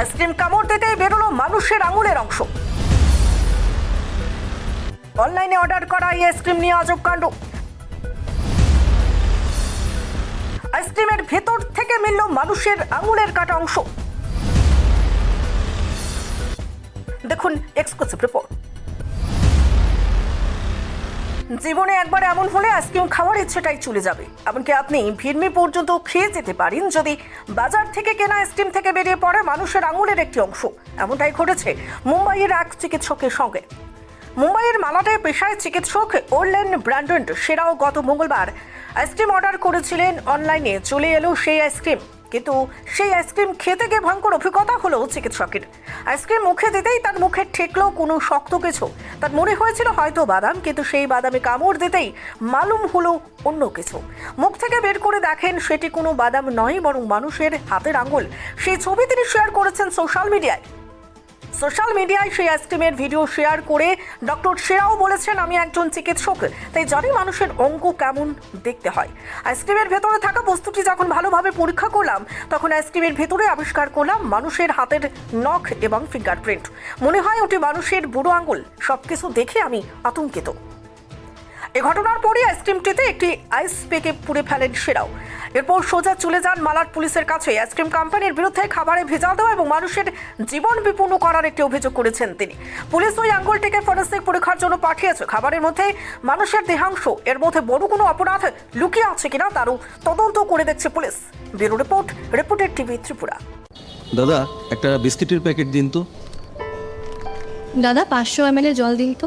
Ice cream কামড় দিতে বেরোলো মানুষের আঙুলের অংশ। অনলাইনে অর্ডার করা এই আইসক্রিম নিয়ে আজব কাণ্ড। আইসক্রিমের ভেতর থেকে মিলল মানুষের আঙুলের কাটা অংশ। দেখুন এক্সক্লুসিভ রিপোর্ট। জীবনে একবার এমন হলে আইসক্রিম খাওয়ার ইচ্ছেটাই চলে যাবে। এমনকি আপনি ভিড়মি পর্যন্ত খেয়ে যেতে পারেন যদি বাজার থেকে কেনা আইসক্রিম থেকে বেরিয়ে পড়ে মানুষের আঙুলের একটি অংশ। এমনটাই ঘটেছে মুম্বাইয়ের এক চিকিৎসকের সঙ্গে। মুম্বাইয়ের মালাটায় পেশায় চিকিৎসক ওরলেন ব্র্যান্ডন সেরাও গত মঙ্গলবার আইসক্রিম অর্ডার করেছিলেন। অনলাইনে চলে এলো সেই আইসক্রিম। কিন্তু সেই আইসক্রিম খেতে গিয়ে ভয়ঙ্কর অভিজ্ঞতা হলো চিকিৎসকের। আইসক্রিম মুখে দিতেই তার মুখে ঠেকলো কোনো শক্ত কিছু। তার মনে হয়েছিল হয়তো বাদাম, কিন্তু সেই বাদামে কামড় দিতেই মালুম হলো অন্য কিছু। মুখ থেকে বের করে দেখেন সেটি কোনো বাদাম নয়, বরং মানুষের হাতের আঙুল। সেই ছবি তিনি শেয়ার করেছেন সোশ্যাল মিডিয়ায় সোশ্যাল মিডিয়ায় সেই আইসক্রিমের ভিডিও শেয়ার করে ডক্টর সেরাও বলেছেন, আমি একজন চিকিৎসক, তাই জানি মানুষের অঙ্ক কেমন দেখতে হয়। আইসক্রিমের ভেতরে থাকা বস্তুটি যখন ভালোভাবে পরীক্ষা করলাম, তখন আইসক্রিমের ভেতরে আবিষ্কার করলাম মানুষের হাতের নখ এবং ফিঙ্গারপ্রিন্ট। মনে হয় ওটি মানুষের বুড়ো আঙুল সব কিছু দেখে আমি আতঙ্কিত। এ ঘটনার পরই আইসক্রিমটিতে একটি আইস পেকে পুড়ে ফেলেন সেরাও। এরপর সোজা চলে যান মালার পুলিশের কাছে। আইসক্রিম কোম্পানির বিরুদ্ধে খাবারে ভেজাল দেওয়া এবং মানুষের জীবন বিপন্ন করার একটি অভিযোগ করেছেন তিনি। পুলিশ ওই আঙ্গুলটিকে ফরেন্সিক পরীক্ষার জন্য পাঠিয়েছে। খাবারের মধ্যে মানুষের দেহাংশ এর মধ্যে বড় কোনো অপরাধ লুকিয়ে আছে কিনা তারও তদন্ত করে দেখছে police. Bureau report reported TV Tripura. দাদা একটা বিস্কিটের প্যাকেট দিন তো। দাদা পাঁচশো এম জল দিন তো।